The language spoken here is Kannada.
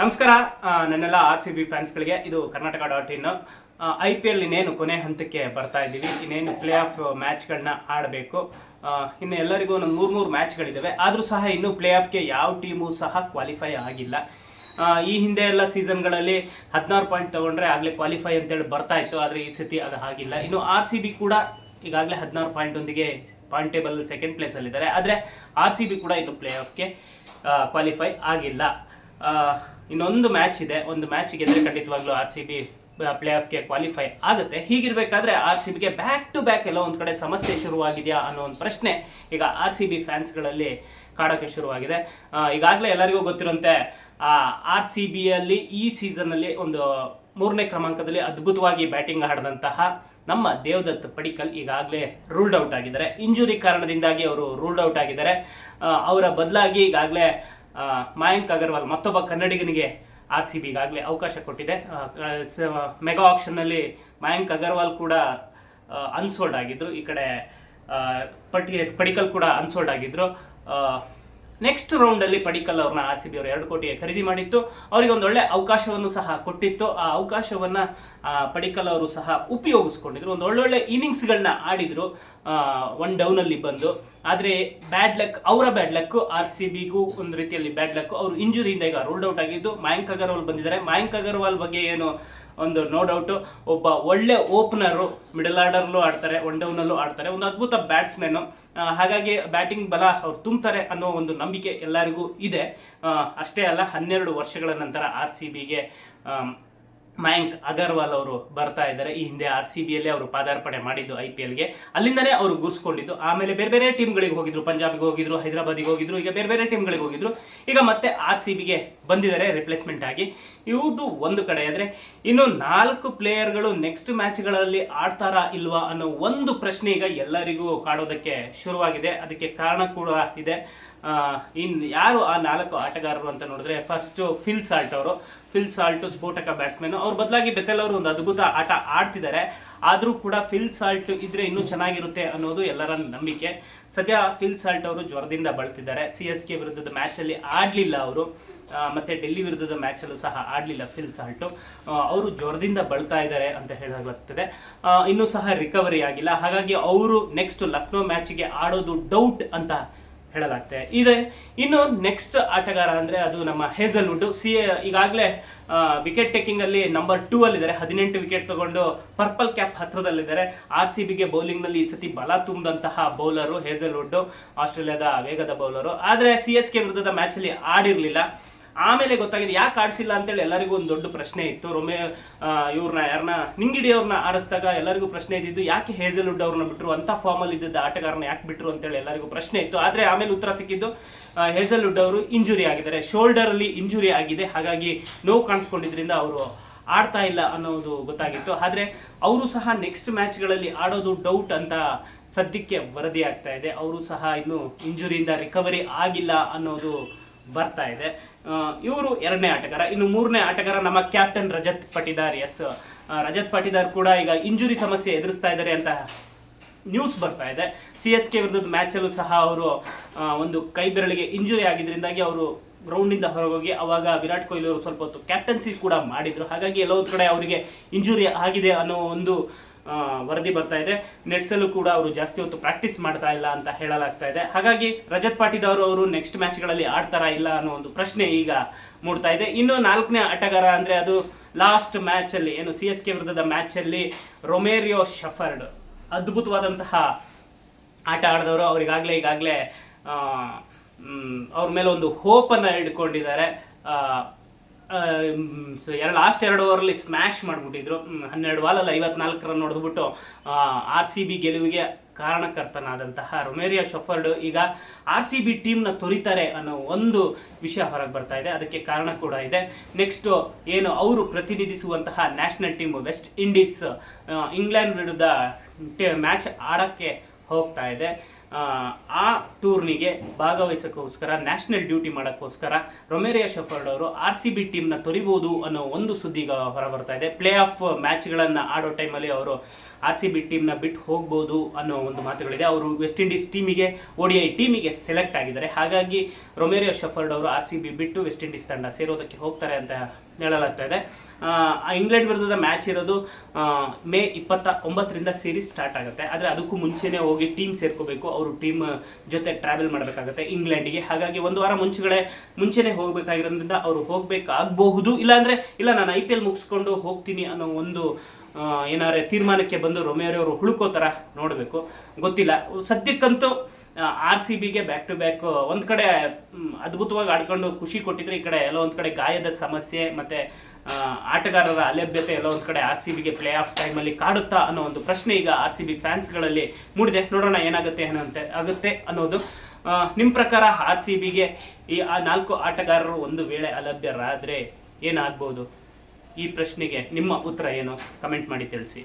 ನಮಸ್ಕಾರ ನನ್ನೆಲ್ಲ ಆರ್ ಸಿ ಬಿ ಫ್ಯಾನ್ಸ್ಗಳಿಗೆ. ಇದು Karnataka dot in I P L ಇನ್ನೇನು ಕೊನೆ ಹಂತಕ್ಕೆ ಬರ್ತಾ ಇದ್ದೀವಿ. ಇನ್ನೇನು ಪ್ಲೇ ಆಫ್ ಮ್ಯಾಚ್ಗಳನ್ನ ಆಡಬೇಕು ಇನ್ನು ಎಲ್ಲರಿಗೂ ಒಂದು ಮೂರು ಮೂರು ಮ್ಯಾಚ್ಗಳಿದ್ದಾವೆ ಆದರೂ ಸಹ ಇನ್ನೂ ಪ್ಲೇ ಆಫ್ಗೆ ಯಾವ ಟೀಮು ಸಹ ಕ್ವಾಲಿಫೈ ಆಗಿಲ್ಲ. ಈ ಹಿಂದೆ ಎಲ್ಲ ಸೀಸನ್ಗಳಲ್ಲಿ ಹದಿನಾರು ಪಾಯಿಂಟ್ ತಗೊಂಡ್ರೆ ಆಗಲೇ ಕ್ವಾಲಿಫೈ ಅಂತೇಳಿ ಬರ್ತಾ ಇತ್ತು. ಆದರೆ ಈ ಸತಿ ಅದು ಆಗಿಲ್ಲ. ಇನ್ನು ಆರ್ ಸಿ ಬಿ ಕೂಡ ಈಗಾಗಲೇ ಹದಿನಾರು ಪಾಯಿಂಟೊಂದಿಗೆ ಪಾಯಿಂಟ್ ಟೇಬಲ್ ಸೆಕೆಂಡ್ ಪ್ಲೇಸಲ್ಲಿದ್ದಾರೆ. ಆದರೆ ಆರ್ ಸಿ ಬಿ ಕೂಡ ಇನ್ನು ಪ್ಲೇ ಆಫ್ಗೆ ಕ್ವಾಲಿಫೈ ಆಗಿಲ್ಲ. ಇನ್ನೊಂದು ಮ್ಯಾಚ್ ಇದೆ. ಒಂದು ಮ್ಯಾಚ್ ಗೆದ್ರೆ ಖಂಡಿತವಾಗ್ಲೂ ಆರ್ ಸಿ ಬಿ ಪ್ಲೇ ಆಫ್ಗೆ ಕ್ವಾಲಿಫೈ ಆಗುತ್ತೆ. ಹೀಗಿರ್ಬೇಕಾದ್ರೆ ಆರ್ ಸಿ ಬಿಗೆ ಬ್ಯಾಕ್ ಟು ಬ್ಯಾಕ್ ಎಲ್ಲ ಒಂದು ಕಡೆ ಸಮಸ್ಯೆ ಶುರುವಾಗಿದೆಯಾ ಅನ್ನೋ ಒಂದು ಪ್ರಶ್ನೆ ಈಗ ಆರ್ ಸಿ ಬಿ ಫ್ಯಾನ್ಸ್ಗಳಲ್ಲಿ ಕಾಡೋಕ್ಕೆ ಶುರುವಾಗಿದೆ. ಈಗಾಗಲೇ ಎಲ್ಲರಿಗೂ ಗೊತ್ತಿರುವಂತೆ ಆರ್ ಸಿ ಬಿಯಲ್ಲಿ ಈ ಸೀಸನ್ನಲ್ಲಿ ಒಂದು ಮೂರನೇ ಕ್ರಮಾಂಕದಲ್ಲಿ ಅದ್ಭುತವಾಗಿ ಬ್ಯಾಟಿಂಗ್ ಆಡಿದಂತಹ ನಮ್ಮ ದೇವದತ್ ಪಡಿಕಲ್ ಈಗಾಗಲೇ ರೂಲ್ಡ್ ಔಟ್ ಆಗಿದ್ದಾರೆ. ಇಂಜುರಿ ಕಾರಣದಿಂದಾಗಿ ಅವರು ರೂಲ್ಡ್ ಔಟ್ ಆಗಿದ್ದಾರೆ. ಅವರ ಬದಲಾಗಿ ಈಗಾಗಲೇ ಮಯಾಂಕ್ ಅಗರ್ವಾಲ್ ಮತ್ತೊಬ್ಬ ಕನ್ನಡಿಗನಿಗೆ ಆರ್ ಸಿ ಬಿಗಾಗಲೇ ಅವಕಾಶ ಕೊಟ್ಟಿದೆ. ಮೆಗಾ ಆಕ್ಷನ್ನಲ್ಲಿ ಮಯಾಂಕ್ ಅಗರ್ವಾಲ್ ಕೂಡ ಅನ್ಸೋಲ್ಡ್ ಆಗಿದ್ರು. ಈ ಕಡೆ ಪಟಿ ಪಡಿಕಲ್ ಕೂಡ ಅನ್ಸೋಲ್ಡ್ ಆಗಿದ್ರು. ನೆಕ್ಸ್ಟ್ ರೌಂಡಲ್ಲಿ ಪಡಿಕಲ್ ಅವ್ರನ್ನ ಆರ್ ಸಿ ಬಿ ಅವರು ಎರಡು ಕೋಟಿಗೆ ಖರೀದಿ ಮಾಡಿತ್ತು. ಅವರಿಗೆ ಒಂದು ಒಳ್ಳೆ ಅವಕಾಶವನ್ನು ಸಹ ಕೊಟ್ಟಿತ್ತು. ಆ ಅವಕಾಶವನ್ನು ಪಡಿಕಲ್ ಅವರು ಸಹ ಉಪಯೋಗಿಸ್ಕೊಂಡಿದ್ರು. ಒಂದು ಒಳ್ಳೊಳ್ಳೆ ಇನ್ನಿಂಗ್ಸ್ಗಳನ್ನ ಆಡಿದ್ರು. ಒನ್ ಡೌನಲ್ಲಿ ಬಂದು. ಆದರೆ ಬ್ಯಾಡ್ ಲಕ್ ಅವರ ಬ್ಯಾಡ್ ಲಕ್ ಆರ್ ಸಿ ಬಿಗೂ ಒಂದು ರೀತಿಯಲ್ಲಿ ಬ್ಯಾಡ್ ಲಕ್ ಅವರು ಇಂಜುರಿಯಿಂದ ಈಗ ರೂಲ್ಡ್ ಔಟ್ ಆಗಿದ್ದು ಮಯಾಂಕ್ ಅಗರ್ವಾಲ್ ಬಂದಿದ್ದಾರೆ. ಮಯಾಂಕ್ ಅಗರ್ವಾಲ್ ಬಗ್ಗೆ ಏನು ಒಂದು ನೋ ಡೌಟ್ ಒಬ್ಬ ಒಳ್ಳೆ ಓಪನರು ಮಿಡಲ್ ಆರ್ಡರ್ಲೂ ಆಡ್ತಾರೆ ಒನ್ ಡೌನಲ್ಲೂ ಆಡ್ತಾರೆ, ಒಂದು ಅದ್ಭುತ ಬ್ಯಾಟ್ಸ್ಮನ್ ಹಾಗಾಗಿ ಬ್ಯಾಟಿಂಗ್ ಬಲ ಅವ್ರು ತುಂಬ್ತಾರೆ ಅನ್ನೋ ಒಂದು ನಂಬಿಕೆ ಎಲ್ಲರಿಗೂ ಇದೆ. ಅಷ್ಟೇ ಅಲ್ಲ, ಹನ್ನೆರಡು ವರ್ಷಗಳ ನಂತರ ಆರ್ ಸಿ ಬಿಗೆ ಮಯಾಂಕ್ ಅಗರ್ವಾಲ್ ಅವರು ಬರ್ತಾ ಇದ್ದಾರೆ. ಈ ಹಿಂದೆ ಆರ್ ಸಿ ಬಿಯಲ್ಲೇ ಅವರು ಪಾದಾರ್ಪಣೆ ಮಾಡಿದ್ದು ಐ ಪಿ ಎಲ್ಗೆ ಅಲ್ಲಿಂದಲೇ ಅವರು ಗುರ್ಸ್ಕೊಂಡಿದ್ದು ಆಮೇಲೆ ಬೇರೆ ಬೇರೆ ಟೀಮ್ಗಳಿಗೆ ಹೋಗಿದ್ರು. ಪಂಜಾಬ್ಗೆ ಹೋಗಿದ್ರು, ಹೈದರಾಬಾದಿಗೆ ಹೋಗಿದ್ರು, ಈಗ ಬೇರೆ ಬೇರೆ ಟೀಮ್ಗಳಿಗೆ ಹೋಗಿದ್ರು. ಈಗ ಮತ್ತೆ ಆರ್ ಸಿ ಬಿಗೆ ಬಂದಿದ್ದಾರೆ ರಿಪ್ಲೇಸ್ಮೆಂಟ್ ಆಗಿ. ಇವ್ರದ್ದು ಒಂದು ಕಡೆ ಆದರೆ ಇನ್ನು ನಾಲ್ಕು ಪ್ಲೇಯರ್ಗಳು ನೆಕ್ಸ್ಟ್ ಮ್ಯಾಚ್ಗಳಲ್ಲಿ ಆಡ್ತಾರಾ ಇಲ್ವಾ ಅನ್ನೋ ಒಂದು ಪ್ರಶ್ನೆ ಈಗ ಎಲ್ಲರಿಗೂ ಕಾಡೋದಕ್ಕೆ ಶುರುವಾಗಿದೆ. ಅದಕ್ಕೆ ಕಾರಣ ಕೂಡ ಇದೆ. ಇನ್ ಯಾರು ಆ ನಾಲ್ಕು ಆಟಗಾರರು ಅಂತ ನೋಡಿದ್ರೆ ಫಸ್ಟ್ ಫಿಲ್ ಸಾಲ್ಟ್ ಅವರು. ಫಿಲ್ ಸಾಲ್ಟ್ ಸ್ಫೋಟಕ ಬ್ಯಾಟ್ಸ್ಮನ್ ಅವ್ರ ಬದಲಾಗಿ ಬೆತೆಲ್ ಅವರು ಒಂದು ಅದ್ಭುತ ಆಟ ಆಡ್ತಿದ್ದಾರೆ. ಆದರೂ ಕೂಡ ಫಿಲ್ ಸಾಲ್ಟ್ ಇದ್ರೆ ಇನ್ನೂ ಚೆನ್ನಾಗಿರುತ್ತೆ ಅನ್ನೋದು ಎಲ್ಲರ ನಂಬಿಕೆ. ಸದ್ಯ ಫಿಲ್ ಸಾಲ್ಟ್ ಅವರು ಜ್ವರದಿಂದ ಬಳಲ್ತಿದ್ದಾರೆ ಸಿ ಎಸ್ ಕೆ ವಿರುದ್ಧದ ಮ್ಯಾಚಲ್ಲಿ ಆಡಲಿಲ್ಲ ಅವರು. ಮತ್ತೆ ಡೆಲ್ಲಿ ವಿರುದ್ಧದ ಮ್ಯಾಚಲ್ಲೂ ಸಹ ಆಡಲಿಲ್ಲ ಫಿಲ್ ಸಾಲ್ಟು ಅವರು ಜ್ವರದಿಂದ ಬಳತಾ ಇದ್ದಾರೆ ಅಂತ ಹೇಳಲಾಗ್ತದೆ. ಇನ್ನೂ ಸಹ ರಿಕವರಿ ಆಗಿಲ್ಲ. ಹಾಗಾಗಿ ಅವರು ನೆಕ್ಸ್ಟ್ ಲಕ್ನೋ ಮ್ಯಾಚ್ಗೆ ಆಡೋದು ಡೌಟ್ ಅಂತ ಹೇಳಲಾಗ್ತದೆ. ಇದೆ. ಇನ್ನು ನೆಕ್ಸ್ಟ್ ಆಟಗಾರ ಅಂದ್ರೆ ಅದು ನಮ್ಮ ಹೇಸಲ್ವುಡ್ ಸಿ, ಈಗಾಗಲೇ ವಿಕೆಟ್ ಟೇಕಿಂಗ್ ಅಲ್ಲಿ ನಂಬರ್ ಟೂ ಅಲ್ಲಿದ್ದಾರೆ. ಹದಿನೆಂಟು ವಿಕೆಟ್ ತಗೊಂಡು ಪರ್ಪಲ್ ಕ್ಯಾಪ್ ಹತ್ರದಲ್ಲಿದ್ದಾರೆ. ಆರ್ ಸಿ ಬಿಗೆ ಬೌಲಿಂಗ್ನಲ್ಲಿ ಈ ಸತಿ ಬಲ ತುಂಬಿದಂತಹ ಬೌಲರು ಹೇಸಲ್ವುಡ್ ಆಸ್ಟ್ರೇಲಿಯಾದ ವೇಗದ ಬೌಲರು ಆದ್ರೆ ಸಿ ಎಸ್ ಕೆ ವಿರುದ್ಧದ ಮ್ಯಾಚ್ ಅಲ್ಲಿ ಆಡಿರ್ಲಿಲ್ಲ. ಆಮೇಲೆ ಗೊತ್ತಾಗಿದೆ, ಯಾಕೆ ಆಡಿಸಿಲ್ಲ ಅಂತೇಳಿ ಎಲ್ಲರಿಗೂ ಒಂದು ದೊಡ್ಡ ಪ್ರಶ್ನೆ ಇತ್ತು. ರೊಮೆ ಇವ್ರನ್ನ ಯಾರನ್ನ ನಿಂಗಿಡಿ ಅವ್ರನ್ನ ಆಡಿಸಿದಾಗ ಎಲ್ಲರಿಗೂ ಪ್ರಶ್ನೆ ಇದ್ದಿದ್ದು, ಯಾಕೆ ಹೇಜಲ್ವುಡ್ ಅವ್ರನ್ನ ಬಿಟ್ಟರು ಅಂತ ಫಾರ್ಮಲ್ಲಿ ಇದ್ದಿದ್ದ ಆಟಗಾರನ ಯಾಕೆ ಬಿಟ್ಟರು ಅಂತೇಳಿ ಎಲ್ಲರಿಗೂ ಪ್ರಶ್ನೆ ಇತ್ತು. ಆದರೆ ಆಮೇಲೆ ಉತ್ತರ ಸಿಕ್ಕಿದ್ದು ಹೇಜಲ್ವುಡ್ ಅವರು ಇಂಜುರಿ ಆಗಿದ್ದಾರೆ. ಶೋಲ್ಡರಲ್ಲಿ ಇಂಜುರಿ ಆಗಿದೆ. ಹಾಗಾಗಿ ನೋವು ಕಾಣಿಸ್ಕೊಂಡಿದ್ರಿಂದ ಅವರು ಆಡ್ತಾ ಇಲ್ಲ ಅನ್ನೋದು ಗೊತ್ತಾಗಿತ್ತು. ಆದರೆ ಅವರು ಸಹ ನೆಕ್ಸ್ಟ್ ಮ್ಯಾಚ್ಗಳಲ್ಲಿ ಆಡೋದು ಡೌಟ್ ಅಂತ ಸದ್ಯಕ್ಕೆ ವರದಿ ಆಗ್ತಾ ಇದೆ. ಅವರು ಸಹ ಇನ್ನು ಇಂಜುರಿಯಿಂದ ರಿಕವರಿ ಆಗಿಲ್ಲ ಅನ್ನೋದು ಬರ್ತಾ ಇದೆ. ಇವರು ಎರಡನೇ ಆಟಗಾರ. ಇನ್ನು ಮೂರನೇ ಆಟಗಾರ ನಮ್ಮ ಕ್ಯಾಪ್ಟನ್ ರಜತ್ ಪಟಿದಾರ್. ಎಸ್ ರಜತ್ ಪಟಿದಾರ್ ಕೂಡ ಈಗ ಇಂಜುರಿ ಸಮಸ್ಯೆ ಎದುರಿಸ್ತಾ ಇದ್ದಾರೆ ಅಂತ ನ್ಯೂಸ್ ಬರ್ತಾ ಇದೆ. ಸಿ ಎಸ್ ಕೆ ವಿರುದ್ಧದ ಮ್ಯಾಚಲ್ಲೂ ಸಹ ಅವರು ಒಂದು ಕೈ ಬೆರಳಿಗೆ ಇಂಜುರಿ ಆಗಿದ್ದರಿಂದಾಗಿ ಅವರು ಗ್ರೌಂಡಿಂದ ಹೊರಗೋಗಿ ಅವಾಗ ವಿರಾಟ್ ಕೊಹ್ಲಿ ಅವರು ಸ್ವಲ್ಪ ಹೊತ್ತು ಕ್ಯಾಪ್ಟನ್ಸಿ ಕೂಡ ಮಾಡಿದರು. ಹಾಗಾಗಿ ಎಲ್ಲೋ ಕಡೆ ಅವರಿಗೆ ಇಂಜುರಿ ಆಗಿದೆ ಅನ್ನೋ ಒಂದು ವರದಿ ಬರ್ತಾ ಇದೆ. ನೆಟ್ಸಲ್ಲೂ ಕೂಡ ಅವರು ಜಾಸ್ತಿ ಹೊತ್ತು ಪ್ರಾಕ್ಟೀಸ್ ಮಾಡ್ತಾ ಇಲ್ಲ ಅಂತ ಹೇಳಲಾಗ್ತಾ ಇದೆ. ಹಾಗಾಗಿ ರಜತ್ ಪಾಟಿದಾರ್ ಅವರು ನೆಕ್ಸ್ಟ್ ಮ್ಯಾಚ್ಗಳಲ್ಲಿ ಆಡ್ತಾರಾ ಇಲ್ಲ ಅನ್ನೋ ಒಂದು ಪ್ರಶ್ನೆ ಈಗ ಮೂಡ್ತಾ ಇದೆ. ಇನ್ನು ನಾಲ್ಕನೇ ಆಟಗಾರ ಅಂದ್ರೆ ಅದು ಲಾಸ್ಟ್ ಮ್ಯಾಚ್ ಅಲ್ಲಿ, ಏನು ಸಿ ಎಸ್ ಕೆ ವಿರುದ್ಧದ ಮ್ಯಾಚ್ ಅಲ್ಲಿ ರೊಮೇರಿಯೋ ಶಫರ್ಡ್ ಅದ್ಭುತವಾದಂತಹ ಆಟ ಆಡಿದವರು. ಅವರಿಗಾಗಲೇ ಈಗಾಗಲೇ ಅವ್ರ ಮೇಲೆ ಒಂದು ಹೋಪನ್ನು ಇಟ್ಕೊಂಡಿದ್ದಾರೆ ಎರಡು ಲಾಸ್ಟ್ ಎರಡು ಓವರಲ್ಲಿ ಸ್ಮ್ಯಾಶ್ ಮಾಡಿಬಿಟ್ಟಿದ್ರು. ಹನ್ನೆರಡು ಬಾಲಲ್ಲಿ ಐವತ್ನಾಲ್ಕು ರನ್ ಹೊಡೆದ್ಬಿಟ್ಟು ಆರ್ ಸಿ ಬಿ ಗೆಲುವಿಗೆ ಕಾರಣಕರ್ತನಾದಂತಹ ರೊಮೇರಿಯಾ ಶಫರ್ಡ್ ಈಗ ಆರ್ ಸಿ ಬಿ ಟೀಮ್ನ ತೊರಿತಾರೆ ಅನ್ನೋ ಒಂದು ವಿಷಯ ಹೊರಗೆ ಬರ್ತಾ ಇದೆ. ಅದಕ್ಕೆ ಕಾರಣ ಕೂಡ ಇದೆ. ನೆಕ್ಸ್ಟು ಏನು ಅವರು ಪ್ರತಿನಿಧಿಸುವಂತಹ national team West Indies England ವಿರುದ್ಧ ಮ್ಯಾಚ್ ಆಡೋಕ್ಕೆ ಹೋಗ್ತಾ ಇದೆ. ಆ, ಟೂರ್ನಿಗೆ ಭಾಗವಹಿಸೋಕ್ಕೋಸ್ಕರ ನ್ಯಾಷನಲ್ ಡ್ಯೂಟಿ ಮಾಡೋಕ್ಕೋಸ್ಕರ ರೊಮೇರಿಯಾ ಶೆಫರ್ಡ್ ಅವರು ಆರ್ ಸಿ ಬಿ ಟೀಮ್ನ ತೊರಿಬೋದು ಅನ್ನೋ ಒಂದು ಸುದ್ದಿ ಈಗ ಹೊರ ಬರ್ತಾ ಇದೆ. ಪ್ಲೇ ಆಫ್ ಮ್ಯಾಚ್ಗಳನ್ನು ಆಡೋ ಟೈಮಲ್ಲಿ ಅವರು ಆರ್ ಸಿ ಬಿ ಟೀಮ್ನ ಬಿಟ್ಟು ಹೋಗ್ಬೋದು ಅನ್ನೋ ಒಂದು ಮಾತುಗಳಿದೆ. ಅವರು ವೆಸ್ಟ್ ಇಂಡೀಸ್ ಟೀಮಿಗೆ ಓಡಿಐ ಟೀಮಿಗೆ ಸೆಲೆಕ್ಟ್ ಆಗಿದ್ದಾರೆ. ಹಾಗಾಗಿ ರೊಮೇರಿಯಾ ಶಫರ್ಡ್ ಅವರು ಆರ್ ಸಿ ಬಿ ಬಿಟ್ಟು ವೆಸ್ಟ್ ಇಂಡೀಸ್ ತಂಡ ಸೇರೋದಕ್ಕೆ ಹೋಗ್ತಾರೆ ಅಂತ ಹೇಳಲಾಗ್ತಾ ಇದೆ. ಇಂಗ್ಲೆಂಡ್ ವಿರುದ್ಧದ ಮ್ಯಾಚ್ ಇರೋದು ಮೇ ಇಪ್ಪತ್ತ ಒಂಬತ್ತರಿಂದ ಸೀರೀಸ್ ಸ್ಟಾರ್ಟ್ ಆಗುತ್ತೆ. ಆದರೆ ಅದಕ್ಕೂ ಮುಂಚೆನೇ ಹೋಗಿ ಟೀಮ್ ಸೇರ್ಕೋಬೇಕು. ಅವರು ಟೀಮ್ ಜೊತೆ ಟ್ರಾವೆಲ್ ಮಾಡಬೇಕಾಗುತ್ತೆ ಇಂಗ್ಲೆಂಡಿಗೆ. ಹಾಗಾಗಿ ಒಂದು ವಾರ ಮುಂಚೆಗಳೇ, ಮುಂಚೆನೇ ಹೋಗಬೇಕಾಗಿರೋದ್ರಿಂದ ಅವರು ಹೋಗಬೇಕಾಗಬಹುದು. ಇಲ್ಲಾಂದರೆ, ಇಲ್ಲ, ನಾನು ಐ ಪಿ ಎಲ್ ಮುಗಿಸ್ಕೊಂಡು ಹೋಗ್ತೀನಿ ಅನ್ನೋ ಒಂದು ಏನಾದ್ರೆ ತೀರ್ಮಾನಕ್ಕೆ ಬಂದು ರೊಮೇರಿ ಅವರು ಹುಡುಕೋ ಥರ ನೋಡಬೇಕು. ಗೊತ್ತಿಲ್ಲ. ಸದ್ಯಕ್ಕಂತೂ ಆರ್ ಸಿ ಬಿಗೆ ಬ್ಯಾಕ್ ಟು ಬ್ಯಾಕ್ ಒಂದು ಕಡೆ ಅದ್ಭುತವಾಗಿ ಆಡ್ಕೊಂಡು ಖುಷಿ ಕೊಟ್ಟಿದ್ರೆ ಈ ಕಡೆ ಎಲ್ಲೋ ಒಂದು ಕಡೆ ಗಾಯದ ಸಮಸ್ಯೆ, ಮತ್ತೆ ಆಟಗಾರರ ಅಲಭ್ಯತೆ ಎಲ್ಲೋ ಒಂದು ಕಡೆ ಆರ್ ಸಿ ಬಿಗೆ ಪ್ಲೇ ಆಫ್ ಟೈಮಲ್ಲಿ ಕಾಡುತ್ತಾ ಅನ್ನೋ ಒಂದು ಪ್ರಶ್ನೆ ಈಗ ಆರ್ ಸಿ ಬಿ ಫ್ಯಾನ್ಸ್ಗಳಲ್ಲಿ ಮೂಡಿದೆ. ನೋಡೋಣ ಏನಾಗುತ್ತೆ ಏನಂತೆ, ಆಗುತ್ತೆ ಅನ್ನೋದು. ನಿಮ್ಮ ಪ್ರಕಾರ ಆರ್ ಸಿ ಬಿಗೆ ಈ, ಆ ನಾಲ್ಕು ಆಟಗಾರರು ಒಂದು ವೇಳೆ ಅಲಭ್ಯರಾದರೆ ಏನಾಗ್ಬೋದು? ಈ ಪ್ರಶ್ನೆಗೆ ನಿಮ್ಮ ಉತ್ತರ ಏನು? ಕಮೆಂಟ್ ಮಾಡಿ ತಿಳಿಸಿ.